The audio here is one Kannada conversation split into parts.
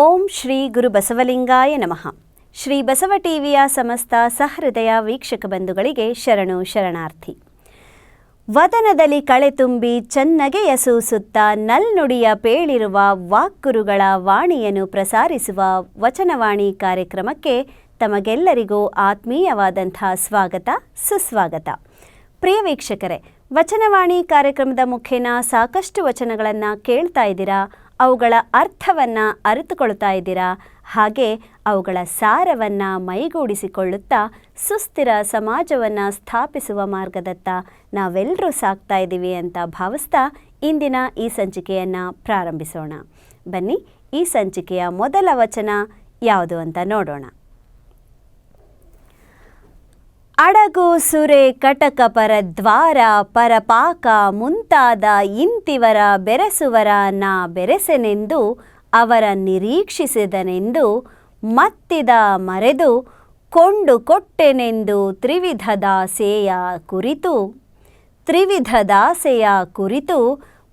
ಓಂ ಶ್ರೀ ಗುರು ಬಸವಲಿಂಗಾಯ ನಮಃ. ಶ್ರೀ ಬಸವ ಟಿವಿಯ ಸಮಸ್ತ ಸಹೃದಯ ವೀಕ್ಷಕ ಬಂಧುಗಳಿಗೆ ಶರಣು ಶರಣಾರ್ಥಿ. ವದನದಲ್ಲಿ ಕಳೆ ತುಂಬಿ ಚನ್ನಗೆಯ ಸೂಸುತ್ತ ನಲ್ನುಡಿಯ ಪೇಳಿರುವ ವಾಕ್ಗುರುಗಳ ವಾಣಿಯನ್ನು ಪ್ರಸಾರಿಸುವ ವಚನವಾಣಿ ಕಾರ್ಯಕ್ರಮಕ್ಕೆ ತಮಗೆಲ್ಲರಿಗೂ ಆತ್ಮೀಯವಾದಂಥ ಸ್ವಾಗತ, ಸುಸ್ವಾಗತ. ಪ್ರಿಯ ವೀಕ್ಷಕರೇ, ವಚನವಾಣಿ ಕಾರ್ಯಕ್ರಮದ ಮುಖೇನ ಸಾಕಷ್ಟು ವಚನಗಳನ್ನು ಕೇಳ್ತಾ ಇದ್ದೀರಾ? ಅವುಗಳ ಅರ್ಥವನ್ನು ಅರಿತುಕೊಳ್ತಾ ಇದ್ದೀರಾ? ಹಾಗೆ ಅವುಗಳ ಸಾರವನ್ನು ಮೈಗೂಡಿಸಿಕೊಳ್ಳುತ್ತಾ ಸುಸ್ಥಿರ ಸಮಾಜವನ್ನು ಸ್ಥಾಪಿಸುವ ಮಾರ್ಗದತ್ತ ನಾವೆಲ್ಲರೂ ಸಾಗ್ತಾ ಇದ್ದೀವಿ ಅಂತ ಭಾವಿಸ್ತಾ ಇಂದಿನ ಈ ಸಂಚಿಕೆಯನ್ನು ಪ್ರಾರಂಭಿಸೋಣ. ಬನ್ನಿ, ಈ ಸಂಚಿಕೆಯ ಮೊದಲ ವಚನ ಯಾವುದು ಅಂತ ನೋಡೋಣ. ಅಡಗು ಸುರೆ ಕಟಕ ಪರದ್ವಾರ ಪರಪಾಕ ಮುಂತಾದ ಇಂತಿವರ ಬೆರೆಸುವರ ನಾ ಬೆರೆಸೆನೆಂದು ಅವರ ನಿರೀಕ್ಷಿಸಿದನೆಂದು ಮತ್ತಿದ ಮರೆದು ಕೊಂಡು ಕೊಟ್ಟೆನೆಂದು ತ್ರಿವಿಧ ದಾಸೆಯ ಕುರಿತು ತ್ರಿವಿಧ ದಾಸೆಯ ಕುರಿತು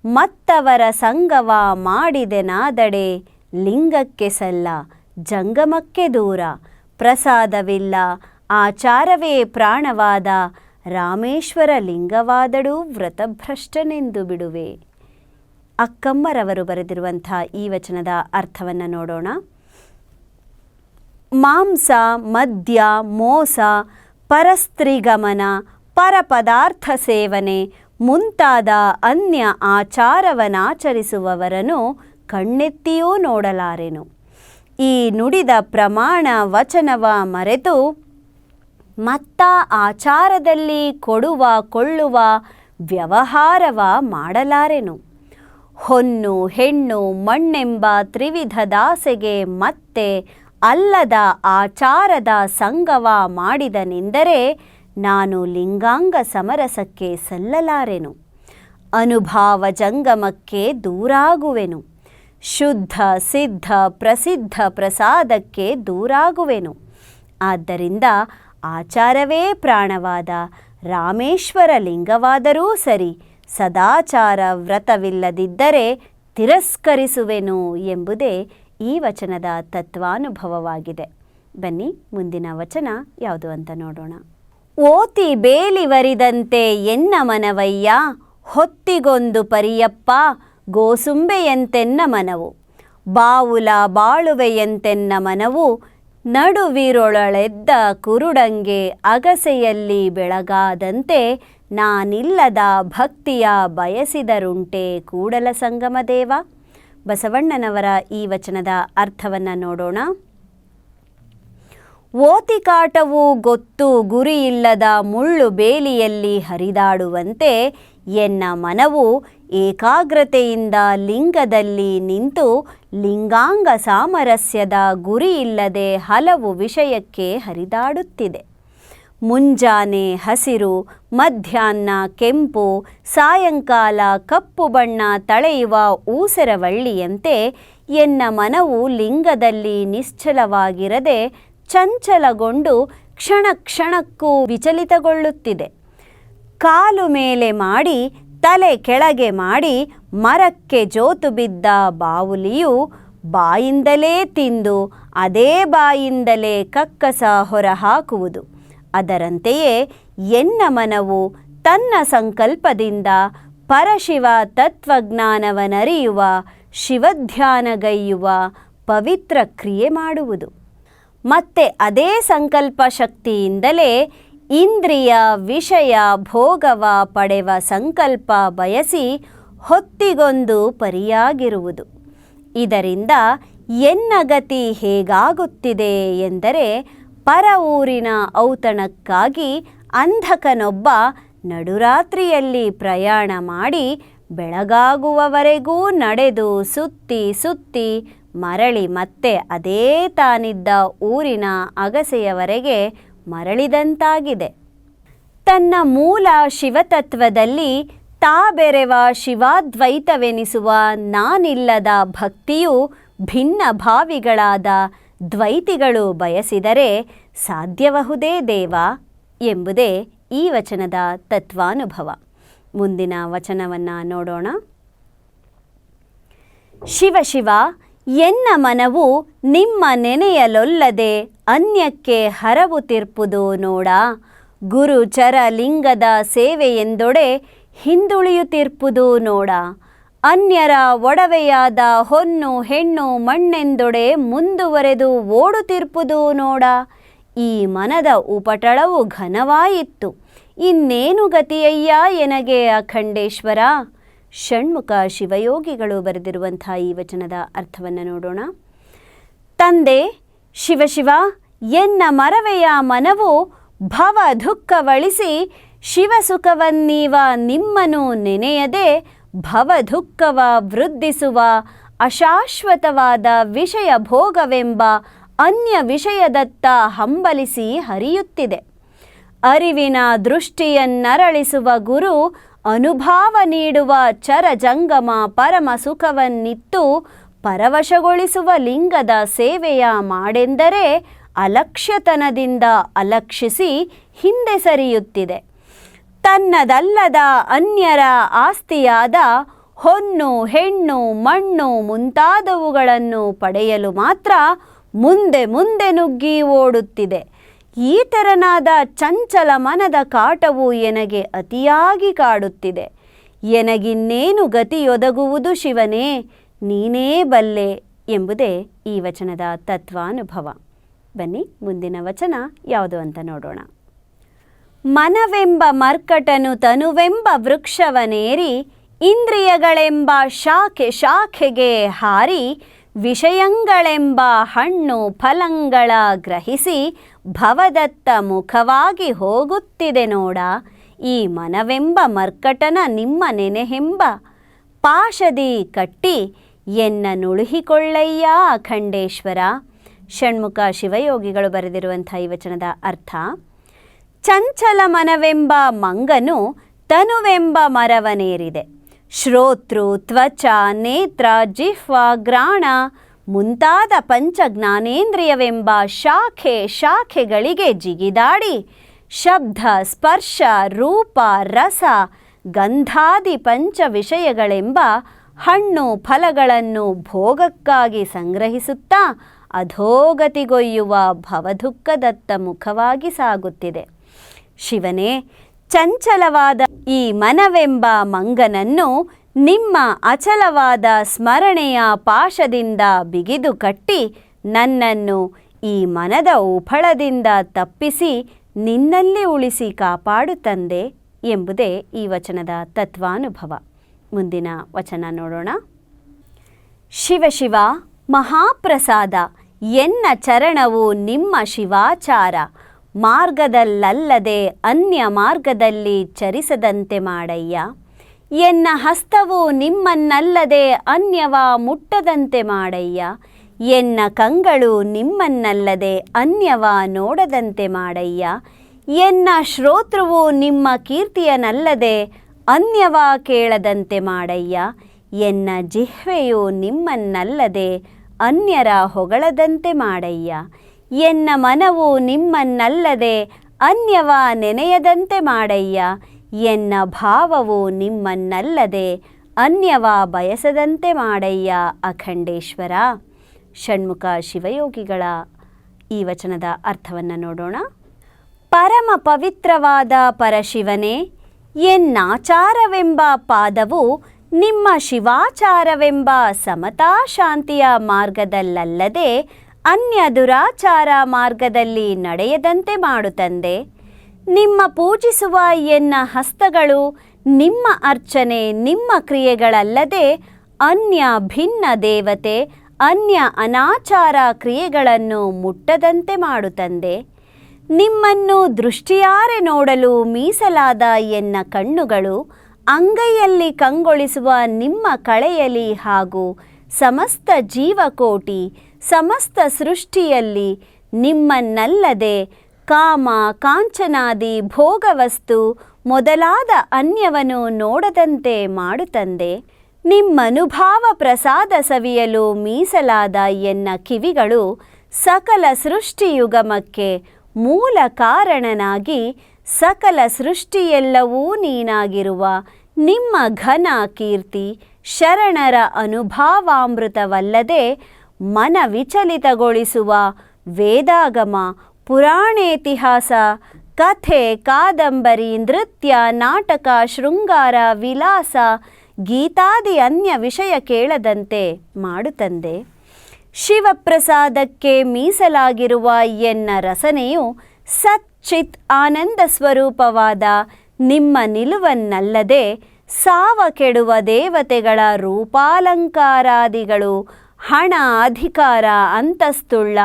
ಮತ್ತವರ ಸಂಗವ ಮಾಡಿದೆನಾದಡೆ ಲಿಂಗಕ್ಕೆ ಸಲ್ಲ ಜಂಗಮಕ್ಕೆ ದೂರ, ಪ್ರಸಾದವಿಲ್ಲ ಆಚಾರವೇ ಪ್ರಾಣವಾದ ರಾಮೇಶ್ವರ ಲಿಂಗವಾದಡೂ ವ್ರತಭ್ರಷ್ಟನೆಂದು ಬಿಡುವೆ. ಅಕ್ಕಮ್ಮರವರು ಬರೆದಿರುವಂಥ ಈ ವಚನದ ಅರ್ಥವನ್ನು ನೋಡೋಣ. ಮಾಂಸ, ಮದ್ಯ, ಮೋಸ, ಪರಸ್ತ್ರಿಗಮನ, ಪರಪದಾರ್ಥ ಸೇವನೆ ಮುಂತಾದ ಅನ್ಯ ಆಚಾರವನಾಚರಿಸುವವರನ್ನು ಕಣ್ಣೆತ್ತಿಯೂ ನೋಡಲಾರೆನು. ಈ ನುಡಿದ ಪ್ರಮಾಣ ವಚನವ ಮರೆತು ಮತ್ತ ಆಚಾರದಲ್ಲಿ ಕೊಡುವ ಕೊಳ್ಳುವ ವ್ಯವಹಾರವ ಮಾಡಲಾರೆನು. ಹೊನ್ನು ಹೆಣ್ಣು ಮಣ್ಣೆಂಬ ತ್ರಿವಿಧ ದಾಸೆಗೆ ಮತ್ತೆ ಅಲ್ಲದ ಆಚಾರದ ಸಂಗವ ಮಾಡಿದನೆಂದರೆ ನಾನು ಲಿಂಗಾಂಗ ಸಮರಸಕ್ಕೆ ಸಲ್ಲಲಾರೆನು. ಅನುಭಾವ ಜಂಗಮಕ್ಕೆ ದೂರಾಗುವೆನು. ಶುದ್ಧ, ಸಿದ್ಧ, ಪ್ರಸಿದ್ಧ ಪ್ರಸಾದಕ್ಕೆ ದೂರಾಗುವೆನು. ಆದ್ದರಿಂದ ಆಚಾರವೇ ಪ್ರಾಣವಾದ ರಾಮೇಶ್ವರ ಲಿಂಗವಾದರೂ ಸರಿ ಸದಾಚಾರ ವ್ರತವಿಲ್ಲದಿದ್ದರೆ ತಿರಸ್ಕರಿಸುವೆನು ಎಂಬುದೇ ಈ ವಚನದ ತತ್ವಾನುಭವವಾಗಿದೆ. ಬನ್ನಿ ಮುಂದಿನ ವಚನ ಯಾವುದು ಅಂತ ನೋಡೋಣ. ಓತಿ ಬೇಲಿವರಿದಂತೆ ಎನ್ನ ಮನವಯ್ಯ, ಹೊತ್ತಿಗೊಂದು ಪರಿಯಪ್ಪ, ಗೋಸುಂಬೆಯಂತೆನ್ನ ಮನವು. ಬಾವುಲ ಬಾಳುವೆಯಂತೆನ್ನ ಮನವು ನಡುವಿರೊಳಳೆದ್ದ ಕುರುಡಂಗೆ ಅಗಸೆಯಲ್ಲಿ ಬೆಳಗಾದಂತೆ ನಾನಿಲ್ಲದ ಭಕ್ತಿಯ ಬಯಸಿದರುಂಟೆ ಕೂಡಲ ಸಂಗಮದೇವ ಬಸವಣ್ಣನವರ ಈ ವಚನದ ಅರ್ಥವನ್ನು ನೋಡೋಣ. ಓತಿಕಾಟವು ಗೊತ್ತು ಗುರಿಯಿಲ್ಲದ ಮುಳ್ಳು ಬೇಲಿಯಲ್ಲಿ ಹರಿದಾಡುವಂತೆ ಎನ್ನ ಮನವು ಏಕಾಗ್ರತೆಯಿಂದ ಲಿಂಗದಲ್ಲಿ ನಿಂತು ಲಿಂಗಾಂಗ ಸಾಮರಸ್ಯದ ಗುರಿಯಿಲ್ಲದೆ ಹಲವು ವಿಷಯಕ್ಕೆ ಹರಿದಾಡುತ್ತಿದೆ. ಮುಂಜಾನೆ ಹಸಿರು, ಮಧ್ಯಾಹ್ನ ಕೆಂಪು, ಸಾಯಂಕಾಲ ಕಪ್ಪು ಬಣ್ಣ ತಳೆಯುವ ಊಸರವಳ್ಳಿಯಂತೆ ಎನ್ನ ಮನವು ಲಿಂಗದಲ್ಲಿ ನಿಶ್ಚಲವಾಗಿರದೆ ಚಂಚಲಗೊಂಡು ಕ್ಷಣ ಕ್ಷಣಕ್ಕೂ ವಿಚಲಿತಗೊಳ್ಳುತ್ತಿದೆ. ಕಾಲು ಮೇಲೆ ಮಾಡಿ, ತಲೆ ಕೆಳಗೆ ಮಾಡಿ, ಮರಕ್ಕೆ ಜೋತು ಬಿದ್ದ ಬಾವುಲಿಯು ಬಾಯಿಂದಲೇ ತಿಂದು, ಅದೇ ಬಾಯಿಂದಲೇ ಕಕ್ಕಸ ಹೊರಹಾಕುವುದು. ಅದರಂತೆಯೇ ಎನ್ನ ಮನವು ತನ್ನ ಸಂಕಲ್ಪದಿಂದ ಪರಶಿವ ತತ್ವಜ್ಞಾನವನರಿಯುವ, ಶಿವಧ್ಯಾನಗೈಯುವ ಪವಿತ್ರ ಕ್ರಿಯೆ ಮಾಡುವುದು. ಮತ್ತೆ ಅದೇ ಸಂಕಲ್ಪ ಶಕ್ತಿಯಿಂದಲೇ ಇಂದ್ರಿಯ ವಿಷಯ ಭೋಗವ ಪಡೆವ ಸಂಕಲ್ಪ ಬಯಸಿ ಹೊತ್ತಿಗೊಂದು ಪರಿಯಾಗಿರುವುದು. ಇದರಿಂದ ಎನ್ನ ಗತಿ ಹೇಗಾಗುತ್ತಿದೆ ಎಂದರೆ ಪರ ಊರಿನ ಔತಣಕ್ಕಾಗಿ ಅಂಧಕನೊಬ್ಬ ನಡುರಾತ್ರಿಯಲ್ಲಿ ಪ್ರಯಾಣ ಮಾಡಿ ಬೆಳಗಾಗುವವರೆಗೂ ನಡೆದು ಸುತ್ತಿ ಸುತ್ತಿ ಮರಳಿ ಮತ್ತೆ ಅದೇ ತಾನಿದ್ದ ಊರಿನ ಅಗಸೆಯವರೆಗೆ ಮರಳಿದಂತಾಗಿದೆ. ತನ್ನ ಮೂಲ ಶಿವತತ್ವದಲ್ಲಿ ತಾ ಬೆರೆವ ಶಿವಾದ್ವೈತವೆನಿಸುವ ನಾನಿಲ್ಲದ ಭಕ್ತಿಯು ಭಿನ್ನ ಭಾವಿಗಳಾದ ದ್ವೈತಿಗಳು ಬಯಸಿದರೆ ಸಾಧ್ಯಬಹುದೇ ದೇವ ಎಂಬುದೇ ಈ ವಚನದ ತತ್ವಾನುಭವ. ಮುಂದಿನ ವಚನವನ್ನು ನೋಡೋಣ. ಶಿವ ಶಿವ ಎನ್ನ ಮನವು ನಿಮ್ಮ ನೆನೆಯಲೊಲ್ಲದೆ ಅನ್ಯಕ್ಕೆ ಹರವು ತಿರ್ಪುದು ನೋಡ. ಗುರು ಚರ ಲಿಂಗದ ಸೇವೆಯೆಂದೊಡೆ ಹಿಂದುಳಿಯುತ್ತಿರ್ಪುದು ನೋಡ. ಅನ್ಯರ ಒಡವೆಯಾದ ಹೊನ್ನು ಹೆಣ್ಣು ಮಣ್ಣೆಂದೊಡೆ ಮುಂದುವರೆದು ಓಡುತ್ತಿರ್ಪುದು ನೋಡ. ಈ ಮನದ ಉಪಟಳವು ಘನವಾಯಿತ್ತು. ಇನ್ನೇನು ಗತಿಯಯ್ಯ ಎನಗೆ ಅಖಂಡೇಶ್ವರ? ಷಣ್ಮುಖ ಶಿವಯೋಗಿಗಳು ಬರೆದಿರುವಂಥ ಈ ವಚನದ ಅರ್ಥವನ್ನು ನೋಡೋಣ. ತಂದೆ ಶಿವಶಿವ ಎನ್ನ ಮರವೆಯ ಮನವು ಭವ ದುಃಖವಳಿಸಿ ಶಿವಸುಖವನ್ನೀವ ನಿಮ್ಮನು ನೆನೆಯದೆ, ಭವ ದುಃಖವ ವೃದ್ಧಿಸುವ ಅಶಾಶ್ವತವಾದ ವಿಷಯ ಭೋಗವೆಂಬ ಅನ್ಯ ವಿಷಯದತ್ತ ಹಂಬಲಿಸಿ ಹರಿಯುತ್ತಿದೆ. ಅರಿವಿನ ದೃಷ್ಟಿಯನ್ನರಳಿಸುವ ಗುರು ಅನುಭಾವ ನೀಡುವ ಚರಜಂಗಮ ಪರಮ ಸುಖವನ್ನಿತ್ತು ಪರವಶಗೊಳಿಸುವ ಲಿಂಗದ ಸೇವೆಯ ಮಾಡೆಂದರೆ ಅಲಕ್ಷ್ಯತನದಿಂದ ಅಲಕ್ಷಿಸಿ ಹಿಂದೆ ಸರಿಯುತ್ತಿದೆ. ತನ್ನದಲ್ಲದ ಅನ್ಯರ ಆಸ್ತಿಯಾದ ಹೊನ್ನು, ಹೆಣ್ಣು, ಮಣ್ಣು ಮುಂತಾದವುಗಳನ್ನು ಪಡೆಯಲು ಮಾತ್ರ ಮುಂದೆ ಮುಂದೆ ನುಗ್ಗಿ ಓಡುತ್ತಿದೆ. ಈ ತೆರನಾದ ಚಂಚಲ ಮನದ ಕಾಟವು ಎನಗೆ ಅತಿಯಾಗಿ ಕಾಡುತ್ತಿದೆ. ಎನಗಿನ್ನೇನು ಗತಿಯೊದಗುವುದು ಶಿವನೇ, ನೀನೇ ಬಲ್ಲೆ ಎಂಬುದೇ ಈ ವಚನದ ತತ್ವಾನುಭವ. ಬನ್ನಿ, ಮುಂದಿನ ವಚನ ಯಾವುದು ಅಂತ ನೋಡೋಣ. ಮನವೆಂಬ ಮರ್ಕಟನು ತನುವೆಂಬ ವೃಕ್ಷವನೇರಿ, ಇಂದ್ರಿಯಗಳೆಂಬ ಶಾಖೆ ಶಾಖೆಗೆ ಹಾರಿ, ವಿಷಯಂಗಳೆಂಬ ಹಣ್ಣು ಫಲಂಗಳ ಗ್ರಹಿಸಿ ಭವದತ್ತ ಮುಖವಾಗಿ ಹೋಗುತ್ತಿದೆ ನೋಡ, ಈ ಮನವೆಂಬ ಮರ್ಕಟನ ನಿಮ್ಮ ನೆನೆಹೆಂಬ. ಪಾಶದಿ ಕಟ್ಟಿ ಎನ್ನ ನುಳುಹಿಕೊಳ್ಳಯ್ಯ ಅಖಂಡೇಶ್ವರ. ಷಣ್ಮುಖ ಶಿವಯೋಗಿಗಳು ಬರೆದಿರುವಂಥ ಈ ವಚನದ ಅರ್ಥ, ಚಂಚಲ ಮನವೆಂಬ ಮಂಗನು ತನುವೆಂಬ ಮರವನೇರಿದೆ. ಶ್ರೋತೃ ತ್ವಚ ನೇತ್ರ ಜಿಹ್ವ ಗ್ರಾಣ ಮುಂತಾದ ಪಂಚ ಜ್ಞಾನೇಂದ್ರಿಯವೆಂಬ ಶಾಖೆ ಶಾಖೆಗಳಿಗೆ ಜಿಗಿದಾಡಿ, ಶಬ್ದ, ಸ್ಪರ್ಶ, ರೂಪ, ರಸ, ಗಂಧಾದಿ ಪಂಚ ವಿಷಯಗಳೆಂಬ ಹಣ್ಣು ಫಲಗಳನ್ನು ಭೋಗಕ್ಕಾಗಿ ಸಂಗ್ರಹಿಸುತ್ತಾ ಅಧೋಗತಿಗೊಯ್ಯುವ ಭವದುಃಖದತ್ತ ಮುಖವಾಗಿ ಸಾಗುತ್ತಿದೆ. ಶಿವನೇ, ಚಂಚಲವಾದ ಈ ಮನವೆಂಬ ಮಂಗನನ್ನು ನಿಮ್ಮ ಅಚಲವಾದ ಸ್ಮರಣೆಯ ಪಾಶದಿಂದ ಬಿಗಿದು ಕಟ್ಟಿ ನನ್ನನ್ನು ಈ ಮನದ ಉಫಳದಿಂದ ತಪ್ಪಿಸಿ ನಿನ್ನಲ್ಲಿ ಉಳಿಸಿ ಕಾಪಾಡು ತಂದೆ ಎಂಬುದೇ ಈ ವಚನದ ತತ್ವಾನುಭವ. ಮುಂದಿನ ವಚನ ನೋಡೋಣ. ಶಿವಶಿವ ಮಹಾಪ್ರಸಾದ, ಎನ್ನ ಚರಣವು ನಿಮ್ಮ ಶಿವಾಚಾರ. ಮಾರ್ಗದಲ್ಲಲ್ಲದೆ ಅನ್ಯ ಮಾರ್ಗದಲ್ಲಿ ಚರಿಸದಂತೆ ಮಾಡಯ್ಯ. ಎನ್ನ ಹಸ್ತವು ನಿಮ್ಮನ್ನಲ್ಲದೆ ಅನ್ಯವ ಮುಟ್ಟದಂತೆ ಮಾಡಯ್ಯ. ಎನ್ನ ಕಂಗಳು ನಿಮ್ಮನ್ನಲ್ಲದೆ ಅನ್ಯವ ನೋಡದಂತೆ ಮಾಡಯ್ಯ. ಎನ್ನ ಶ್ರೋತೃವು ನಿಮ್ಮ ಕೀರ್ತಿಯನಲ್ಲದೆ ಅನ್ಯವ ಕೇಳದಂತೆ ಮಾಡಯ್ಯ. ಎನ್ನ ಜಿಹ್ವೆಯು ನಿಮ್ಮನ್ನಲ್ಲದೆ ಅನ್ಯರ ಹೊಗಳದಂತೆ ಮಾಡಯ್ಯ. ಎನ್ನ ಮನವು ನಿಮ್ಮನ್ನಲ್ಲದೆ ಅನ್ಯವ ನೆನೆಯದಂತೆ ಮಾಡಯ್ಯ. ಎನ್ನ ಭಾವವು ನಿಮ್ಮನ್ನಲ್ಲದೆ ಅನ್ಯವ ಬಯಸದಂತೆ ಮಾಡಯ್ಯ ಅಖಂಡೇಶ್ವರ. ಷಣ್ಮುಖ ಶಿವಯೋಗಿಗಳ ಈ ವಚನದ ಅರ್ಥವನ್ನು ನೋಡೋಣ. ಪರಮ ಪವಿತ್ರವಾದ ಪರಶಿವನೇ, ಎನ್ನಾಚಾರವೆಂಬ ಪಾದವು ನಿಮ್ಮ ಶಿವಾಚಾರವೆಂಬ ಸಮತಾ ಶಾಂತಿಯ ಮಾರ್ಗದಲ್ಲಲ್ಲದೆ ಅನ್ಯ ದುರಾಚಾರ ಮಾರ್ಗದಲ್ಲಿ ನಡೆಯದಂತೆ ಮಾಡುತ್ತಂದೆ ನಿಮ್ಮ ಪೂಜಿಸುವ ಎನ್ನ ಹಸ್ತಗಳು ನಿಮ್ಮ ಅರ್ಚನೆ, ನಿಮ್ಮ ಕ್ರಿಯೆಗಳಲ್ಲದೆ ಅನ್ಯ ಭಿನ್ನ ದೇವತೆ, ಅನ್ಯ ಅನಾಚಾರ ಕ್ರಿಯೆಗಳನ್ನು ಮುಟ್ಟದಂತೆ ಮಾಡುತ್ತಂದೆ. ನಿಮ್ಮನ್ನು ದೃಷ್ಟಿಯಾರೆ ನೋಡಲು ಮೀಸಲಾದ ಎನ್ನ ಕಣ್ಣುಗಳು ಅಂಗೈಯಲ್ಲಿ ಕಂಗೊಳಿಸುವ ನಿಮ್ಮ ಕಳೆಯಲಿ ಹಾಗೂ ಸಮಸ್ತ ಜೀವಕೋಟಿ, ಸಮಸ್ತ ಸೃಷ್ಟಿಯಲ್ಲಿ ನಿಮ್ಮನ್ನಲ್ಲದೆ ಕಾಮ, ಕಾಂಚನಾದಿ, ಭೋಗವಸ್ತು ಮೊದಲಾದ ಅನ್ಯವನು ನೋಡದಂತೆ ಮಾಡುತ್ತಂದೆ ನಿಮ್ಮನುಭಾವ ಪ್ರಸಾದ ಸವಿಯಲು ಮೀಸಲಾದ ಎನ್ನ ಕಿವಿಗಳು ಸಕಲ ಸೃಷ್ಟಿಯುಗಮಕ್ಕೆ ಮೂಲ ಕಾರಣನಾಗಿ ಸಕಲ ಸೃಷ್ಟಿಯೆಲ್ಲವೂ ನೀನಾಗಿರುವ ನಿಮ್ಮ ಘನ ಕೀರ್ತಿ ಶರಣರ ಅನುಭಾವಾಮೃತವಲ್ಲದೆ ಮನ ವಿಚಲಿತಗೊಳಿಸುವ ವೇದಾಗಮ ಪುರಾಣೇತಿಹಾಸ, ಕಥೆ, ಕಾದಂಬರಿ, ನೃತ್ಯ, ನಾಟಕ, ಶೃಂಗಾರ, ವಿಲಾಸ, ಗೀತಾದಿ ಅನ್ಯ ವಿಷಯ ಕೇಳದಂತೆ ಮಾಡುತ್ತಂದೆ ಶಿವಪ್ರಸಾದಕ್ಕೆ ಮೀಸಲಾಗಿರುವ ಎನ್ನ ರಸನೆಯು ಸಚ್ಚಿತ್ ಆನಂದ ಸ್ವರೂಪವಾದ ನಿಮ್ಮ ನಿಲುವನ್ನಲ್ಲದೆ ಸಾವ ಕೆಡುವ ದೇವತೆಗಳ ರೂಪಾಲಂಕಾರಾದಿಗಳು ಹಣ ಅಧಿಕಾರ ಅಂತಸ್ತುಳ್ಳ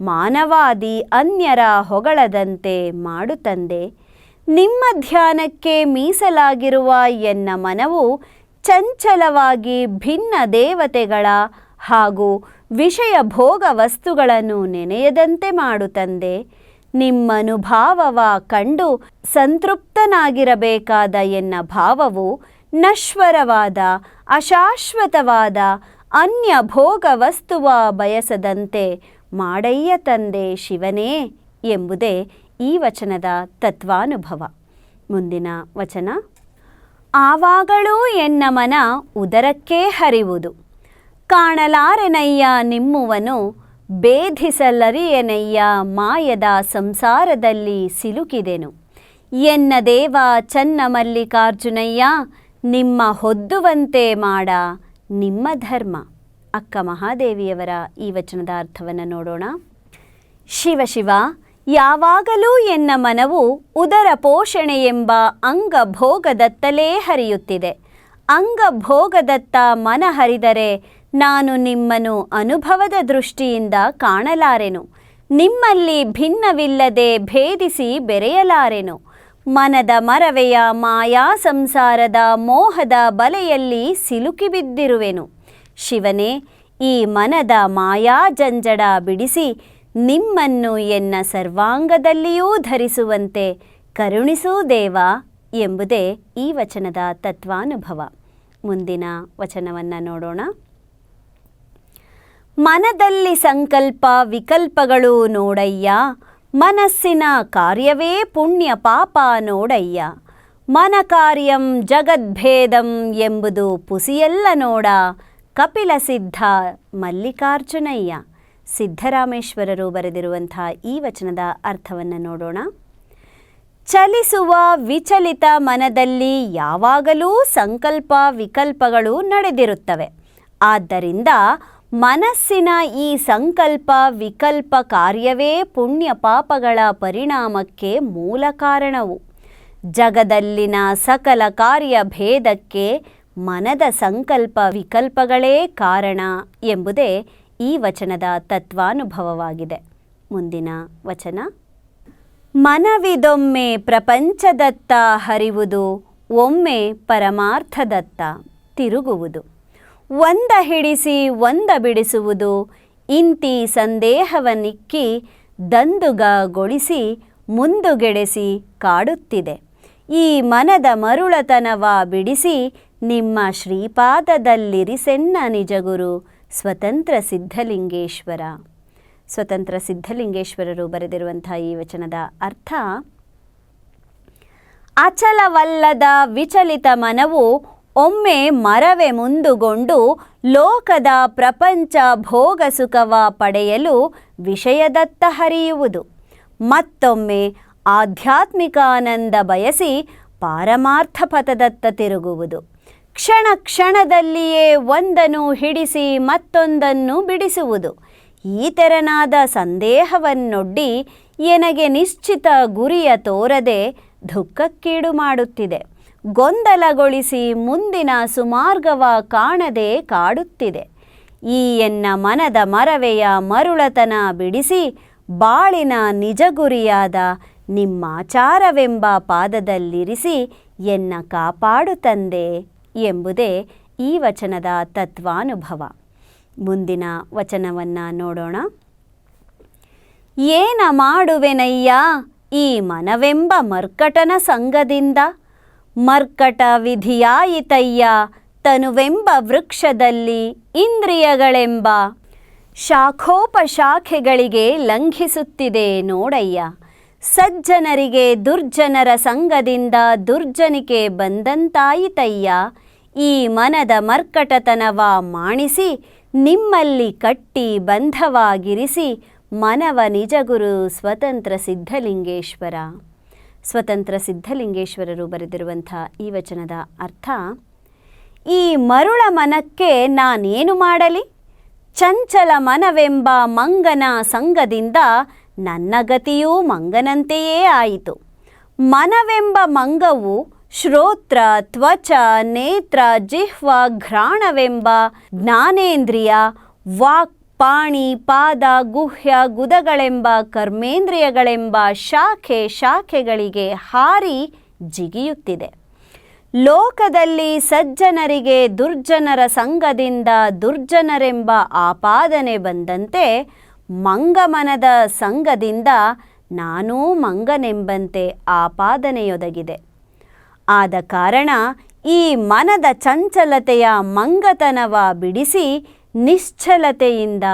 ಮಾನವಾದಿ ಅನ್ಯರ ಹೊಗಳದಂತೆ ಮಾಡುತ್ತಂದೆ ನಿಮ್ಮ ಧ್ಯಾನಕ್ಕೆ ಮೀಸಲಾಗಿರುವ ಎನ್ನ ಮನವು ಚಂಚಲವಾಗಿ ಭಿನ್ನ ದೇವತೆಗಳ ಹಾಗೂ ವಿಷಯ ಭೋಗ ವಸ್ತುಗಳನ್ನು ನೆನೆಯದಂತೆ ಮಾಡುತ್ತಂದೆ ನಿಮ್ಮನುಭಾವವ ಕಂಡು ಸಂತೃಪ್ತನಾಗಿರಬೇಕಾದ ಎನ್ನ ಭಾವವು ನಶ್ವರವಾದ, ಅಶಾಶ್ವತವಾದ, ಅನ್ಯ ಭೋಗ ವಸ್ತುವ ಬಯಸದಂತೆ ಮಾಡಯ್ಯ ತಂದೆ ಶಿವನೇ ಎಂಬುದೇ ಈ ವಚನದ ತತ್ವಾನುಭವ. ಮುಂದಿನ ವಚನ, ಆವಾಗಳೂ ಎನ್ನ ಮನ ಉದರಕ್ಕೆ ಹರಿವುದು. ಕಾಣಲಾರೆನಯ್ಯ ನಿಮ್ಮುವನು, ಬೇಧಿಸಲರಿಯನಯ್ಯ ಮಾಯದ ಸಂಸಾರದಲ್ಲಿ ಸಿಲುಕಿದೆನು. ಎನ್ನ ದೇವ ಚನ್ನ ಮಲ್ಲಿಕಾರ್ಜುನಯ್ಯ, ನಿಮ್ಮ ಹೊದ್ದುವಂತೆ ಮಾಡ ನಿಮ್ಮ ಧರ್ಮ. ಅಕ್ಕ ಮಹಾದೇವಿಯವರ ಈ ವಚನದ ಅರ್ಥವನ್ನು ನೋಡೋಣ. ಶಿವ ಶಿವ, ಯಾವಾಗಲೂ ಎನ್ನ ಮನವು ಉದರ ಪೋಷಣೆ ಎಂಬ ಅಂಗಭೋಗದತ್ತಲೇ ಹರಿಯುತ್ತಿದೆ. ಅಂಗಭೋಗದತ್ತ ಮನ ಹರಿದರೆ ನಾನು ನಿಮ್ಮನ್ನು ಅನುಭವದ ದೃಷ್ಟಿಯಿಂದ ಕಾಣಲಾರೆನು. ನಿಮ್ಮಲ್ಲಿ ಭಿನ್ನವಿಲ್ಲದೆ ಭೇದಿಸಿ ಬೆರೆಯಲಾರೆನು. ಮನದ ಮರವೆಯ ಮಾಯಾ ಸಂಸಾರದ ಮೋಹದ ಬಲೆಯಲ್ಲಿ ಸಿಲುಕಿಬಿದ್ದಿರುವೆನು ಶಿವನೇ, ಈ ಮನದ ಮಾಯಾ ಜಂಜಡ ಬಿಡಿಸಿ ನಿಮ್ಮನ್ನು ಎನ್ನ ಸರ್ವಾಂಗದಲ್ಲಿಯೂ ಧರಿಸುವಂತೆ ಕರುಣಿಸೂ ದೇವ ಎಂಬುದೇ ಈ ವಚನದ ತತ್ವಾನುಭವ. ಮುಂದಿನ ವಚನವನ್ನು ನೋಡೋಣ. ಮನದಲ್ಲಿ ಸಂಕಲ್ಪ ವಿಕಲ್ಪಗಳು ನೋಡಯ್ಯ, ಮನಸ್ಸಿನ ಕಾರ್ಯವೇ ಪುಣ್ಯ ಪಾಪ ನೋಡಯ್ಯ. ಮನ ಕಾರ್ಯಂ ಜಗದ್ಭೇದಂ ಎಂಬುದು ಪುಸಿಯೆಲ್ಲ ನೋಡ ಕಪಿಲ ಸಿದ್ಧ ಮಲ್ಲಿಕಾರ್ಜುನಯ್ಯ. ಸಿದ್ಧರಾಮೇಶ್ವರರು ಬರೆದಿರುವಂಥ ಈ ವಚನದ ಅರ್ಥವನ್ನು ನೋಡೋಣ. ಚಲಿಸುವ ವಿಚಲಿತ ಮನದಲ್ಲಿ ಯಾವಾಗಲೂ ಸಂಕಲ್ಪ ವಿಕಲ್ಪಗಳು ನಡೆದಿರುತ್ತವೆ. ಆದ್ದರಿಂದ ಮನಸ್ಸಿನ ಈ ಸಂಕಲ್ಪ ವಿಕಲ್ಪ ಕಾರ್ಯವೇ ಪುಣ್ಯ ಪಾಪಗಳ ಪರಿಣಾಮಕ್ಕೆ ಮೂಲ ಕಾರಣವು. ಜಗದಲ್ಲಿನ ಸಕಲ ಕಾರ್ಯ ಭೇದಕ್ಕೆ ಮನದ ಸಂಕಲ್ಪ ವಿಕಲ್ಪಗಳೇ ಕಾರಣ ಎಂಬುದೇ ಈ ವಚನದ ತತ್ವಾನುಭವವಾಗಿದೆ. ಮುಂದಿನ ವಚನ. ಮನವಿದೊಮ್ಮೆ ಪ್ರಪಂಚದತ್ತ ಹರಿವುದು, ಒಮ್ಮೆ ಪರಮಾರ್ಥದತ್ತ ತಿರುಗುವುದು. ಒಂದ ಹಿಡಿಸಿ ಒಂದ ಬಿಡಿಸುವುದು, ಇಂತಿ ಸಂದೇಹವನ್ನಿಕ್ಕಿ ದಂದುಗಗೊಳಿಸಿ ಮುಂದುಗೆಡೆಸಿ ಕಾಡುತ್ತಿದೆ. ಈ ಮನದ ಮರುಳತನವ ಬಿಡಿಸಿ ನಿಮ್ಮ ಶ್ರೀಪಾದದಲ್ಲಿರಿಸೆನ್ನ ನಿಜಗುರು, ಸ್ವತಂತ್ರ ಸಿದ್ಧಲಿಂಗೇಶ್ವರ. ಸ್ವತಂತ್ರ ಸಿದ್ಧಲಿಂಗೇಶ್ವರರು ಬರೆದಿರುವಂಥ ಈ ವಚನದ ಅರ್ಥ, ಅಚಲವಲ್ಲದ ವಿಚಲಿತ ಮನವು ಒಮ್ಮೆ ಮರವೆ ಮುಂದುಗೊಂಡು ಲೋಕದ ಪ್ರಪಂಚ ಭೋಗ ಸುಖವ ಪಡೆಯಲು ವಿಷಯದತ್ತ ಹರಿಯುವುದು. ಮತ್ತೊಮ್ಮೆ ಆಧ್ಯಾತ್ಮಿಕಾನಂದ ಬಯಸಿ ಪಾರಮಾರ್ಥ ಪಥದತ್ತ ತಿರುಗುವುದು. ಕ್ಷಣ ಕ್ಷಣದಲ್ಲಿಯೇ ಒಂದನ್ನು ಹಿಡಿಸಿ ಮತ್ತೊಂದನ್ನು ಬಿಡಿಸುವುದು. ಈ ತೆರನಾದ ಸಂದೇಹವನ್ನೊಡ್ಡಿ ಎನಗೆ ನಿಶ್ಚಿತ ಗುರಿಯ ತೋರದೆ ದುಃಖಕ್ಕೀಡು ಮಾಡುತ್ತಿದೆ. ಗೊಂದಲಗೊಳಿಸಿ ಮುಂದಿನ ಸುಮಾರ್ಗವ ಕಾಣದೆ ಕಾಡುತ್ತಿದೆ. ಈ ಎನ್ನ ಮನದ ಮರವೆಯ ಮರುಳತನ ಬಿಡಿಸಿ ಬಾಳಿನ ನಿಜ ಗುರಿಯಾದ ನಿಮ್ಮಾಚಾರವೆಂಬ ಪಾದದಲ್ಲಿರಿಸಿ ಎನ್ನ ಕಾಪಾಡು ತಂದೆ ಎಂಬುದೇ ಈ ವಚನದ ತತ್ವಾನುಭವ. ಮುಂದಿನ ವಚನವನ್ನು ನೋಡೋಣ. ಏನ ಮಾಡುವೆನಯ್ಯ ಈ ಮನವೆಂಬ ಮರ್ಕಟನ ಸಂಘದಿಂದ? ಮರ್ಕಟ ವಿಧಿಯಾಯಿತಯ್ಯ ತನುವೆಂಬ ವೃಕ್ಷದಲ್ಲಿ ಇಂದ್ರಿಯಗಳೆಂಬ? ಶಾಖೋಪಶಾಖೆಗಳಿಗೆ ಲಂಘಿಸುತ್ತಿದೆ ನೋಡಯ್ಯ. ಸಜ್ಜನರಿಗೆ ದುರ್ಜನರ ಸಂಘದಿಂದ ದುರ್ಜನಿಕೆ ಬಂದಂತಾಯಿತಯ್ಯ. ಈ ಮನದ ಮರ್ಕಟತನವ ಮಾಣಿಸಿ, ನಿಮ್ಮಲ್ಲಿ ಕಟ್ಟಿ ಬಂಧವಾಗಿರಿಸಿ, ಮನವ ನಿಜಗುರು ಸ್ವತಂತ್ರ ಸಿದ್ಧಲಿಂಗೇಶ್ವರ. ಸ್ವತಂತ್ರ ಸಿದ್ಧಲಿಂಗೇಶ್ವರರು ಬರೆದಿರುವಂಥ ಈ ವಚನದ ಅರ್ಥ, ಈ ಮರುಳ ಮನಕ್ಕೆ ನಾನೇನು ಮಾಡಲಿ? ಚಂಚಲ ಮನವೆಂಬ ಮಂಗನ ಸಂಗದಿಂದ ನನ್ನ ಗತಿಯೂ ಮಂಗನಂತೆಯೇ ಆಯಿತು. ಮನವೆಂಬ ಮಂಗವು ಶ್ರೋತ್ರ, ತ್ವಚ, ನೇತ್ರ, ಜಿಹ್ವ, ಘ್ರಾಣವೆಂಬ ಜ್ಞಾನೇಂದ್ರಿಯ, ವಾಕ್, ಪಾಣಿ, ಪಾದ, ಗುಹ್ಯ, ಗುದಗಳೆಂಬ ಕರ್ಮೇಂದ್ರಿಯಗಳೆಂಬ ಶಾಖೆ ಶಾಖೆಗಳಿಗೆ ಹಾರಿ ಜಿಗಿಯುತ್ತಿದೆ. ಲೋಕದಲ್ಲಿ ಸಜ್ಜನರಿಗೆ ದುರ್ಜನರ ಸಂಘದಿಂದ ದುರ್ಜನರೆಂಬ ಆಪಾದನೆ ಬಂದಂತೆ ಮಂಗಮನದ ಸಂಘದಿಂದ ನಾನೂ ಮಂಗನೆಂಬಂತೆ ಆಪಾದನೆಯೊದಗಿದೆ. ಆದ ಕಾರಣ ಈ ಮನದ ಚಂಚಲತೆಯ ಮಂಗತನವ ಬಿಡಿಸಿ ನಿಶ್ಚಲತೆಯಿಂದ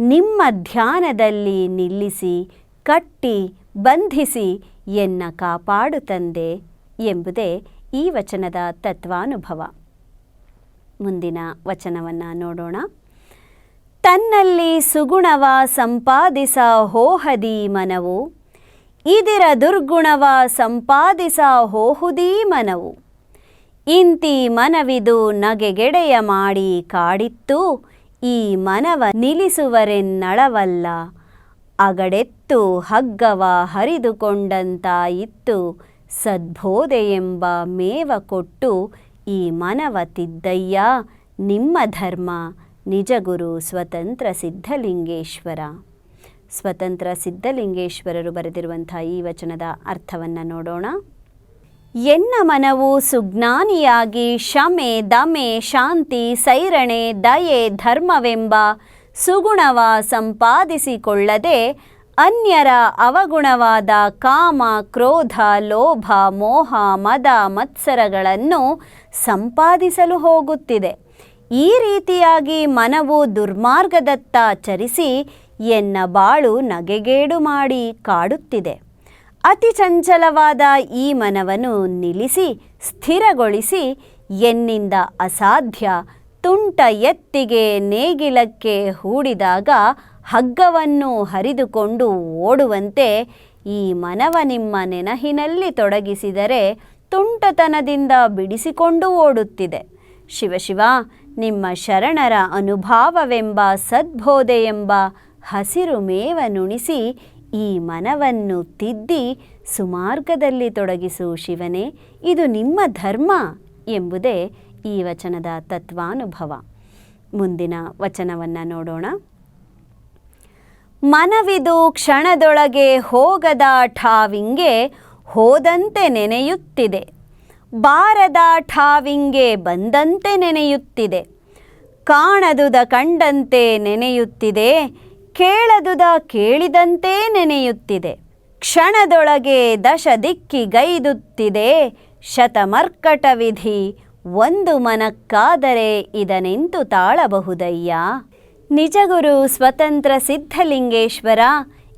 ನಿಮ್ಮ ಧ್ಯಾನದಲ್ಲಿ ನಿಲ್ಲಿಸಿ, ಕಟ್ಟಿ, ಬಂಧಿಸಿ ಎನ್ನ ಕಾಪಾಡು ತಂದೆ ಎಂಬುದೇ ಈ ವಚನದ ತತ್ವಾನುಭವ. ಮುಂದಿನ ವಚನವನ್ನು ನೋಡೋಣ. ತನ್ನಲ್ಲಿ ಸುಗುಣವ ಸಂಪಾದಿಸ ಹೋಹದಿ ಮನವು ಇದಿರ ದುರ್ಗುಣವ ಸಂಪಾದಿಸ ಹೋಹುದೀ ಮನವು. ಇಂತಿ ಮನವಿದು ನಗೆಗೆಡೆಯ ಮಾಡಿ ಕಾಡಿತ್ತು, ಈ ಮನವ ನಿಲ್ಲಿಸುವರೆನ್ನಳವಲ್ಲ. ಅಗಡೆತ್ತು ಹಗ್ಗವ ಹರಿದುಕೊಂಡಂತಾಯಿತ್ತು, ಸದ್ಬೋಧೆಯೆಂಬ ಮೇವ ಕೊಟ್ಟು ಈ ಮನವ ತಿದ್ದಯ್ಯ, ನಿಮ್ಮ ಧರ್ಮ, ನಿಜಗುರು ಸ್ವತಂತ್ರ ಸಿದ್ಧಲಿಂಗೇಶ್ವರ. ಸ್ವತಂತ್ರ ಸಿದ್ಧಲಿಂಗೇಶ್ವರರು ಬರೆದಿರುವಂಥ ಈ ವಚನದ ಅರ್ಥವನ್ನು ನೋಡೋಣ. ಎನ್ನ ಮನವು ಸುಜ್ಞಾನಿಯಾಗಿ ಶಮೆ ದಮೆ ಶಾಂತಿ ಸೈರಣೆ ದಯೆ ಧರ್ಮವೆಂಬ ಸುಗುಣವ ಸಂಪಾದಿಸಿಕೊಳ್ಳದೆ ಅನ್ಯರ ಅವಗುಣವಾದ ಕಾಮ, ಕ್ರೋಧ, ಲೋಭ, ಮೋಹ, ಮದ, ಮತ್ಸರಗಳನ್ನು ಸಂಪಾದಿಸಲು ಹೋಗುತ್ತಿದೆ. ಈ ರೀತಿಯಾಗಿ ಮನವು ದುರ್ಮಾರ್ಗದತ್ತ ಚರಿಸಿ ಎನ್ನ ಬಾಳು ನಗೆಗೇಡು ಮಾಡಿ ಕಾಡುತ್ತಿದೆ. ಅತಿ ಚಂಚಲವಾದ ಈ ಮನವನ್ನು ನಿಲ್ಲಿಸಿ, ಸ್ಥಿರಗೊಳಿಸಿ, ಎನ್ನಿಂದ ಅಸಾಧ್ಯ ತುಂಟ ಎತ್ತಿಗೆ ನೇಗಿಲಕ್ಕೆ ಹೂಡಿದಾಗ ಹಗ್ಗವನ್ನು ಹರಿದುಕೊಂಡು ಓಡುವಂತೆ ಈ ಮನವ ನಿಮ್ಮ ನೆನಹಿನಲ್ಲಿ ತೊಡಗಿಸಿದರೆ ತುಂಟತನದಿಂದ ಬಿಡಿಸಿಕೊಂಡು ಓಡುತ್ತಿದೆ. ಶಿವಶಿವ ನಿಮ್ಮ ಶರಣರ ಅನುಭಾವವೆಂಬ ಸದ್ಬೋಧೆಯೆಂಬ ಹಸಿರು ಮೇವನುಣಿಸಿ ಈ ಮನವನ್ನು ತಿದ್ದಿ ಸುಮಾರ್ಗದಲ್ಲಿ ತೊಡಗಿಸು ಶಿವನೇ, ಇದು ನಿಮ್ಮ ಧರ್ಮ ಎಂಬುದೇ ಈ ವಚನದ ತತ್ವಾನುಭವ. ಮುಂದಿನ ವಚನವನ್ನು ನೋಡೋಣ. ಮನವಿದು ಕ್ಷಣದೊಳಗೆ ಹೋಗದ ಠಾವಿಂಗೆ ಹೋದಂತೆ ನೆನೆಯುತ್ತಿದೆ. ಬಾರದ ಠಾವಿಂಗೆ ಬಂದಂತೆ ನೆನೆಯುತ್ತಿದೆ. ಕಾಣದುದ ಕಂಡಂತೆ ನೆನೆಯುತ್ತಿದೆ. ಕೇಳದುದ ಕೇಳಿದಂತೆ ನೆನೆಯುತ್ತಿದೆ. ಕ್ಷಣದೊಳಗೆ ದಶ ದಿಕ್ಕಿಗೈದುತ್ತಿದೆ ಶತಮರ್ಕಟ ವಿಧಿ, ಒಂದು ಮನಕ್ಕಾದರೆ ಇದನೆಂತು ತಾಳಬಹುದಯ್ಯ? ನಿಜಗುರು ಸ್ವತಂತ್ರ ಸಿದ್ಧಲಿಂಗೇಶ್ವರ,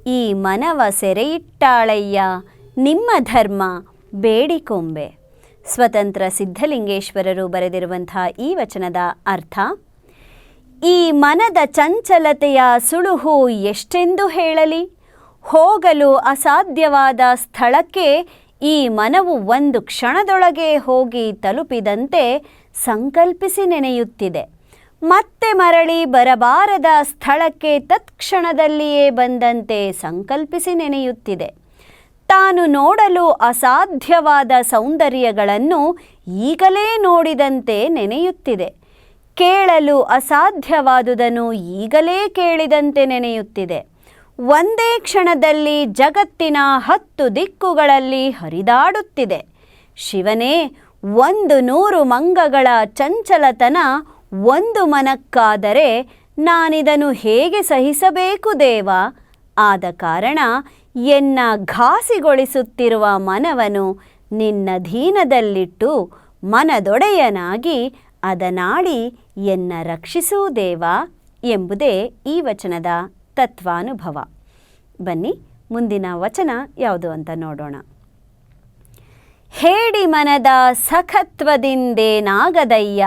ಈ ಮನವ ಸೆರೆಯಿಟ್ಟಾಳಯ್ಯ, ನಿಮ್ಮ ಧರ್ಮ ಬೇಡಿಕೊಂಬೆ. ಸ್ವತಂತ್ರ ಸಿದ್ಧಲಿಂಗೇಶ್ವರರು ಬರೆದಿರುವಂಥ ಈ ವಚನದ ಅರ್ಥ ಈ ಮನದ ಚಂಚಲತೆಯ ಸುಳುಹು ಎಷ್ಟೆಂದು ಹೇಳಲಿ? ಹೋಗಲು ಅಸಾಧ್ಯವಾದ ಸ್ಥಳಕ್ಕೆ ಈ ಮನವು ಒಂದು ಕ್ಷಣದೊಳಗೆ ಹೋಗಿ ತಲುಪಿದಂತೆ ಸಂಕಲ್ಪಿಸಿ ನೆನೆಯುತ್ತಿದೆ. ಮತ್ತೆ ಮರಳಿ ಬರಬಾರದ ಸ್ಥಳಕ್ಕೆ ತತ್ಕ್ಷಣದಲ್ಲಿಯೇ ಬಂದಂತೆ ಸಂಕಲ್ಪಿಸಿ ನೆನೆಯುತ್ತಿದೆ. ತಾನು ನೋಡಲು ಅಸಾಧ್ಯವಾದ ಸೌಂದರ್ಯಗಳನ್ನು ಈಗಲೇ ನೋಡಿದಂತೆ ನೆನೆಯುತ್ತಿದೆ. ಕೇಳಲು ಅಸಾಧ್ಯವಾದುದನ್ನು ಈಗಲೇ ಕೇಳಿದಂತೆ ನೆನೆಯುತ್ತಿದೆ. ಒಂದೇ ಕ್ಷಣದಲ್ಲಿ ಜಗತ್ತಿನ ಹತ್ತು ದಿಕ್ಕುಗಳಲ್ಲಿ ಹರಿದಾಡುತ್ತಿದೆ. ಶಿವನೇ, ಒಂದು ನೂರು ಮಂಗಗಳ ಚಂಚಲತನ ಒಂದು ಮನಕ್ಕಾದರೆ ನಾನಿದನ್ನು ಹೇಗೆ ಸಹಿಸಬೇಕು ದೇವ? ಆದ ಕಾರಣ ಎನ್ನ ಘಾಸಿಗೊಳಿಸುತ್ತಿರುವ ಮನವನ್ನು ನಿನ್ನ ಧೀನದಲ್ಲಿಟ್ಟು ಮನದೊಡೆಯನಾಗಿ ಅದನಾಡಿ ಎನ್ನ ರಕ್ಷಿಸೋ ದೇವ ಎಂಬುದೇ ಈ ವಚನದ ತತ್ವಾನುಭವ. ಬನ್ನಿ, ಮುಂದಿನ ವಚನ ಯಾವುದು ಅಂತ ನೋಡೋಣ. ಹೇಡಿ ಮನದ ಸಖತ್ವದಿಂದೇನಾಗದಯ್ಯ?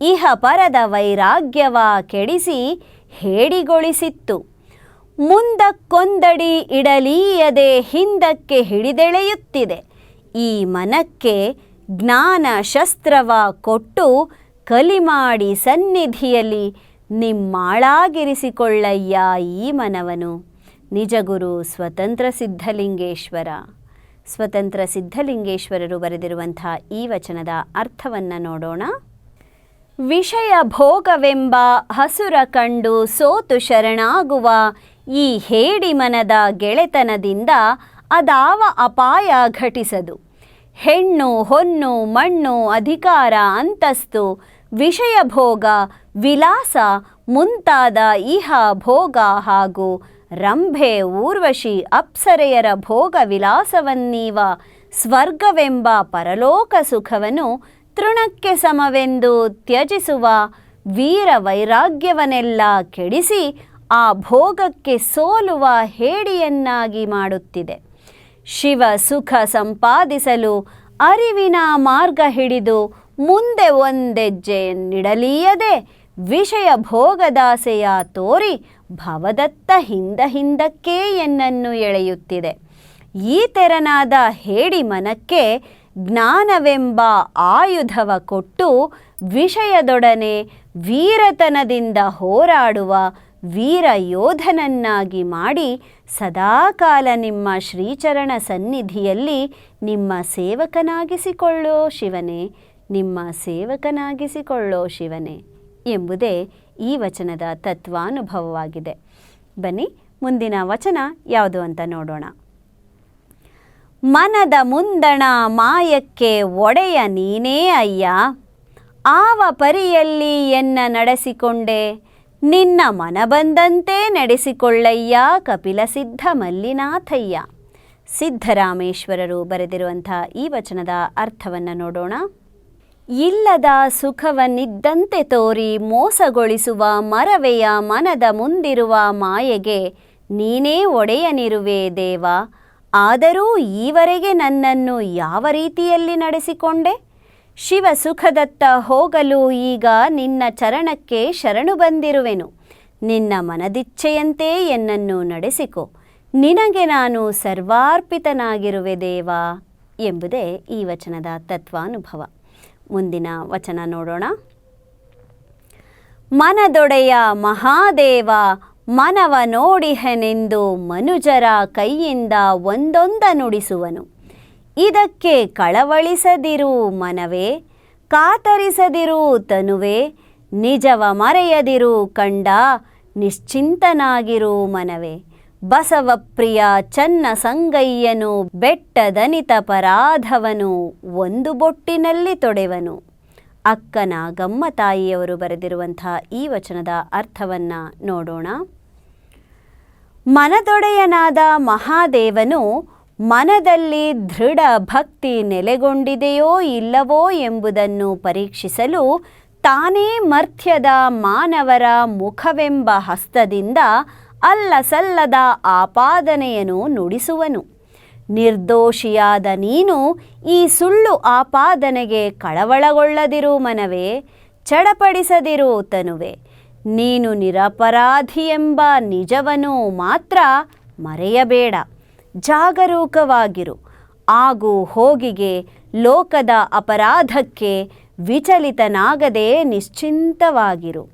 ಇಹ ಪರದ ವೈರಾಗ್ಯವ ಕೆಡಿಸಿ ಹೇಡಿಗೊಳಿಸಿತ್ತು. ಮುಂದಕ್ಕೊಂದಡಿ ಇಡಲೀಯದೆ ಹಿಂದಕ್ಕೆ ಹಿಡಿದೆಳೆಯುತ್ತಿದೆ. ಈ ಮನಕ್ಕೆ ಜ್ಞಾನ ಶಸ್ತ್ರವ ಕೊಟ್ಟು ಕಲಿ ಮಾಡಿ ಸನ್ನಿಧಿಯಲ್ಲಿ ನಿಮ್ಮಾಳಾಗಿರಿಸಿಕೊಳ್ಳಯ್ಯ ಈ ಮನವನು. ನಿಜಗುರು ಸ್ವತಂತ್ರ ಸಿದ್ಧಲಿಂಗೇಶ್ವರ. ಸ್ವತಂತ್ರ ಸಿದ್ಧಲಿಂಗೇಶ್ವರರು ಬರೆದಿರುವಂಥ ಈ ವಚನದ ಅರ್ಥವನ್ನು ನೋಡೋಣ. ವಿಷಯ ಭೋಗವೆಂಬ ಹಸುರ ಕಂಡು ಸೋತು ಶರಣಾಗುವ ಈ ಹೇಡಿ ಮನದ ಗೆಳೆತನದಿಂದ ಅದಾವ ಅಪಾಯ ಘಟಿಸದು. ಹೆಣ್ಣು, ಹೊನ್ನು, ಮಣ್ಣು, ಅಧಿಕಾರ, ಅಂತಸ್ತು ವಿಷಯ ಭೋಗ, ವಿಲಾಸ, ಮುಂತಾದ ಇಹ ಭೋಗ ಹಾಗೂ ರಂಭೆ, ಊರ್ವಶಿ, ಅಪ್ಸರೆಯರ ಭೋಗ ವಿಲಾಸವನ್ನೀವ ಸ್ವರ್ಗವೆಂಬ ಪರಲೋಕ ಸುಖವನ್ನು ತೃಣಕ್ಕೆ ಸಮವೆಂದು ತ್ಯಜಿಸುವ ವೀರ ವೈರಾಗ್ಯವನ್ನೆಲ್ಲ ಕೆಡಿಸಿ ಆ ಭೋಗಕ್ಕೆ ಸೋಲುವ ಹೇಡಿಯನ್ನಾಗಿ ಮಾಡುತ್ತಿದೆ. ಶಿವ ಸುಖ ಸಂಪಾದಿಸಲು ಅರಿವಿನ ಮಾರ್ಗ ಹಿಡಿದು ಮುಂದೆ ಒಂದೆಜ್ಜೆಯನ್ನಿಡಲೀಯದೆ ವಿಷಯ ಭೋಗದಾಸೆಯ ತೋರಿ ಭವದತ್ತ ಹಿಂದ ಹಿಂದಕ್ಕೇ ಎನ್ನನ್ನು ಎಳೆಯುತ್ತಿದೆ. ಈ ತೆರನಾದ ಹೇಡಿ ಮನಕ್ಕೆ ಜ್ಞಾನವೆಂಬ ಆಯುಧವ ಕೊಟ್ಟು ವಿಷಯದೊಡನೆ ವೀರತನದಿಂದ ಹೋರಾಡುವ ವೀರ ಯೋಧನನ್ನಾಗಿ ಮಾಡಿ ಸದಾಕಾಲ ನಿಮ್ಮ ಶ್ರೀಚರಣ ಸನ್ನಿಧಿಯಲ್ಲಿ ನಿಮ್ಮ ಸೇವಕನಾಗಿಸಿಕೊಳ್ಳೋ ಶಿವನೇ ನಿಮ್ಮ ಸೇವಕನಾಗಿಸಿಕೊಳ್ಳೋ ಶಿವನೇ ಎಂಬುದೇ ಈ ವಚನದ ತತ್ವಾನುಭವವಾಗಿದೆ. ಬನ್ನಿ, ಮುಂದಿನ ವಚನ ಯಾವುದು ಅಂತ ನೋಡೋಣ. ಮನದ ಮುಂದಣ ಮಾಯಕ್ಕೆ ಒಡೆಯ ನೀನೇ ಅಯ್ಯ. ಆವ ಪರಿಯಲ್ಲಿ ಎನ್ನ ನಡೆಸಿಕೊಂಡೆ. ನಿನ್ನ ಮನ ಬಂದಂತೆ ನಡೆಸಿಕೊಳ್ಳಯ್ಯ ಕಪಿಲ ಸಿದ್ಧ ಮಲ್ಲಿನಾಥಯ್ಯ. ಸಿದ್ಧರಾಮೇಶ್ವರರು ಬರೆದಿರುವಂಥ ಈ ವಚನದ ಅರ್ಥವನ್ನು ನೋಡೋಣ. ಇಲ್ಲದ ಸುಖವನ್ನಿದ್ದಂತೆ ತೋರಿ ಮೋಸಗೊಳಿಸುವ ಮರವೆಯ ಮನದ ಮುಂದಿರುವ ಮಾಯೆಗೆ ನೀನೇ ಒಡೆಯನಿರುವೆ ದೇವ. ಆದರೂ ಈವರೆಗೆ ನನ್ನನ್ನು ಯಾವ ರೀತಿಯಲ್ಲಿ ನಡೆಸಿಕೊಂಡೆ? ಶಿವ ಸುಖದತ್ತ ಹೋಗಲು ಈಗ ನಿನ್ನ ಚರಣಕ್ಕೆ ಶರಣು ಬಂದಿರುವೆನು. ನಿನ್ನ ಮನದಿಚ್ಛೆಯಂತೆ ಎನ್ನನ್ನು ನಡೆಸಿಕೊ. ನಿನಗೆ ನಾನು ಸರ್ವಾರ್ಪಿತನಾಗಿರುವೆ ದೇವ ಎಂಬುದೇ ಈ ವಚನದ ತತ್ವಾನುಭವ. ಮುಂದಿನ ವಚನ ನೋಡೋಣ. ಮನದೊಡೆಯ ಮಹಾದೇವ, ಮನವ ನೋಡಿಹನೆಂದು ಮನುಜರ ಕೈಯಿಂದ ಒಂದೊಂದ ನುಡಿಸುವನು. ಇದಕ್ಕೆ ಕಳವಳಿಸದಿರು ಮನವೇ, ಕಾತರಿಸದಿರು ತನುವೆ, ನಿಜವ ಮರೆಯದಿರು ಕಂಡ ನಿಶ್ಚಿಂತನಾಗಿರು ಮನವೇ. ಬಸವಪ್ರಿಯ ಚನ್ನ ಸಂಗಯ್ಯನು ಬೆಟ್ಟದನಿತ ಪರಾಧವನು, ಒಂದು ಬೊಟ್ಟಿನಲ್ಲಿ ತೊಡೆವನು. ಅಕ್ಕನ ಗಮ್ಮ ತಾಯಿಯವರು ಬರೆದಿರುವಂಥ ಈ ವಚನದ ಅರ್ಥವನ್ನು ನೋಡೋಣ. ಮನದೊಡೆಯನಾದ ಮಹಾದೇವನು, ಮನದಲ್ಲಿ ದೃಢ ಭಕ್ತಿ ನೆಲೆಗೊಂಡಿದೆಯೋ ಇಲ್ಲವೋ ಎಂಬುದನ್ನು ಪರೀಕ್ಷಿಸಲು ತಾನೇ ಮರ್ಥ್ಯದ ಮಾನವರ ಮುಖವೆಂಬ ಹಸ್ತದಿಂದ ಅಲ್ಲ ಸಲ್ಲದ ಆಪಾದನೆಯನ್ನು ನುಡಿಸುವನು. ನಿರ್ದೋಷಿಯಾದ ನೀನು ಈ ಸುಳ್ಳು ಆಪಾದನೆಗೆ ಕಳವಳಗೊಳ್ಳದಿರು ಮನವೇ, ಚಡಪಡಿಸದಿರು ತನುವೆ. ನೀನು ನಿರಪರಾಧಿ ಎಂಬ ನಿಜವನು ಮಾತ್ರ ಮರೆಯಬೇಡ, ಜಾಗರೂಕವಾಗಿರು. ಆಗು ಹೋಗಿಗೆ ಲೋಕದ ಅಪರಾಧಕ್ಕೆ ವಿಚಲಿತನಾಗದೆ ನಿಶ್ಚಿಂತವಾಗಿರು.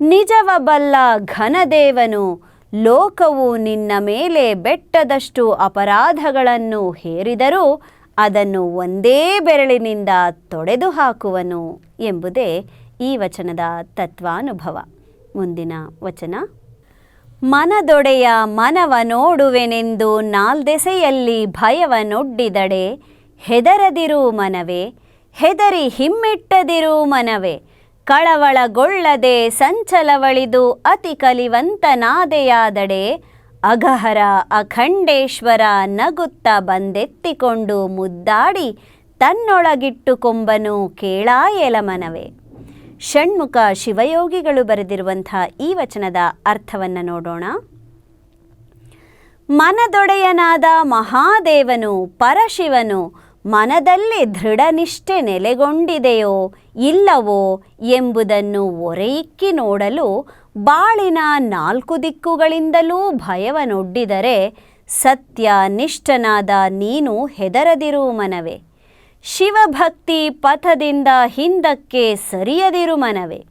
ನಿಜವ ಬಲ್ಲ ಘನದೇವನು ಲೋಕವು ನಿನ್ನ ಮೇಲೆ ಬೆಟ್ಟದಷ್ಟು ಅಪರಾಧಗಳನ್ನು ಹೇರಿದರೂ ಅದನ್ನು ಒಂದೇ ಬೆರಳಿನಿಂದ ತೊಡೆದು ಹಾಕುವನು ಎಂಬುದೇ ಈ ವಚನದ ತತ್ವಾನುಭವ. ಮುಂದಿನ ವಚನ. ಮನದೊಡೆಯ ಮನವ ನೋಡುವೆನೆಂದು ನಾಲ್ದೆಸೆಯಲ್ಲಿ ಭಯವನೊಡ್ಡಿದಡೆ, ಹೆದರದಿರು ಮನವೇ, ಹೆದರಿ ಹಿಮ್ಮೆಟ್ಟದಿರು ಮನವೇ ಕಳವಳಗೊಳ್ಳದೆ ಸಂಚಲವಳಿದು ಅತಿ ಕಲಿವಂತನಾದೆಯಾದಡೆ ಅಗಹರ ಅಖಂಡೇಶ್ವರ ನಗುತ್ತ ಬಂದೆತ್ತಿಕೊಂಡು ಮುದ್ದಾಡಿ ತನ್ನೊಳಗಿಟ್ಟು ಕೊಂಬನು ಕೇಳಾಯಲಮನವೇ ಷಣ್ಮುಖ ಶಿವಯೋಗಿಗಳು ಬರೆದಿರುವಂಥ ಈ ವಚನದ ಅರ್ಥವನ್ನು ನೋಡೋಣ. ಮನದೊಡೆಯನಾದ ಮಹಾದೇವನು ಪರಶಿವನು ಮನದಲ್ಲಿ ದೃಢನಿಷ್ಠೆ ನೆಲೆಗೊಂಡಿದೆಯೋ ಇಲ್ಲವೋ ಎಂಬುದನ್ನು ಒರೆಯಿಕ್ಕಿ ನೋಡಲು ಬಾಳಿನ ನಾಲ್ಕು ದಿಕ್ಕುಗಳಿಂದಲೂ ಭಯವನೊಡ್ಡಿದರೆ ಸತ್ಯ ನಿಷ್ಠನಾದ ನೀನು ಹೆದರದಿರು ಮನವೇ. ಶಿವಭಕ್ತಿ ಪಥದಿಂದ ಹಿಂದಕ್ಕೆ ಸರಿಯದಿರು ಮನವೇ.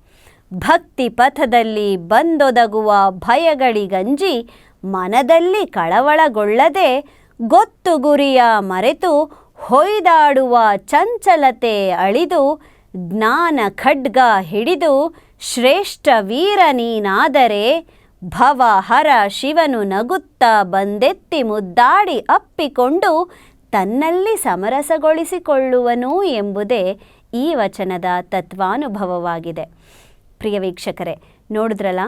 ಭಕ್ತಿ ಪಥದಲ್ಲಿ ಬಂದೊದಗುವ ಭಯಗಳಿಗಂಜಿ ಮನದಲ್ಲಿ ಕಳವಳಗೊಳ್ಳದೆ ಗೊತ್ತು ಗುರಿಯ ಮರೆತು ಹೊಯ್ದಾಡುವ ಚಂಚಲತೆ ಅಳಿದು ಜ್ಞಾನ ಖಡ್ಗ ಹಿಡಿದು ಶ್ರೇಷ್ಠ ವೀರ ನೀನಾದರೆ ಭವ ಹರ ಶಿವನು ನಗುತ್ತ ಬಂದೆತ್ತಿ ಮುದ್ದಾಡಿ ಅಪ್ಪಿಕೊಂಡು ತನ್ನಲ್ಲಿ ಸಮರಸಗೊಳಿಸಿಕೊಳ್ಳುವನು ಎಂಬುದೇ ಈ ವಚನದ ತತ್ವಾನುಭವವಾಗಿದೆ. ಪ್ರಿಯ ವೀಕ್ಷಕರೇ, ನೋಡಿದ್ರಲ್ಲ?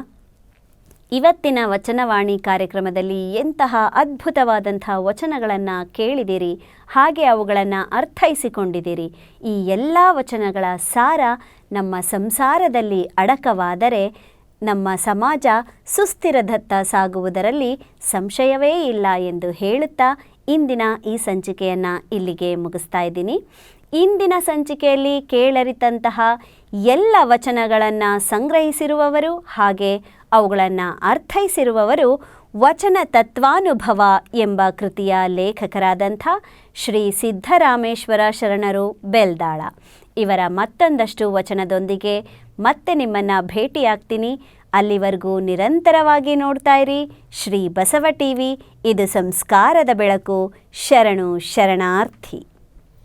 ಇವತ್ತಿನ ವಚನವಾಣಿ ಕಾರ್ಯಕ್ರಮದಲ್ಲಿ ಎಂತಹ ಅದ್ಭುತವಾದಂಥ ವಚನಗಳನ್ನು ಕೇಳಿದಿರಿ, ಹಾಗೆ ಅವುಗಳನ್ನು ಅರ್ಥೈಸಿಕೊಂಡಿದ್ದೀರಿ ಈ ಎಲ್ಲ ವಚನಗಳ ಸಾರ ನಮ್ಮ ಸಂಸಾರದಲ್ಲಿ ಅಡಕವಾದರೆ, ನಮ್ಮ ಸಮಾಜ ಸುಸ್ಥಿರದತ್ತ ಸಾಗುವುದರಲ್ಲಿ ಸಂಶಯವೇ ಇಲ್ಲ ಎಂದು ಹೇಳುತ್ತಾ ಇಂದಿನ ಈ ಸಂಚಿಕೆಯನ್ನು ಇಲ್ಲಿಗೆ ಮುಗಿಸ್ತಾ ಇದ್ದೀನಿ. ಇಂದಿನ ಸಂಚಿಕೆಯಲ್ಲಿ ಕೇಳರಿತಂತಹ ಎಲ್ಲ ವಚನಗಳನ್ನು ಸಂಗ್ರಹಿಸಿರುವವರು ಹಾಗೆ ಅವುಗಳನ್ನು ಅರ್ಥೈಸಿರುವವರು ವಚನ ತತ್ವಾನುಭವ ಎಂಬ ಕೃತಿಯ ಲೇಖಕರಾದಂಥ ಶ್ರೀ ಸಿದ್ಧರಾಮೇಶ್ವರ ಶರಣರು ಬೆಲ್ದಾಳ. ಇವರ ಮತ್ತೊಂದಷ್ಟು ವಚನದೊಂದಿಗೆ ಮತ್ತೆ ನಿಮ್ಮನ್ನು ಭೇಟಿಯಾಗ್ತೀನಿ. ಅಲ್ಲಿವರೆಗೂ ನಿರಂತರವಾಗಿ ನೋಡ್ತಾ ಇರಿ. ಶ್ರೀ ಬಸವ ಟಿವಿ, ಇದು ಸಂಸ್ಕಾರದ ಬೆಳಕು. ಶರಣು ಶರಣಾರ್ಥಿ.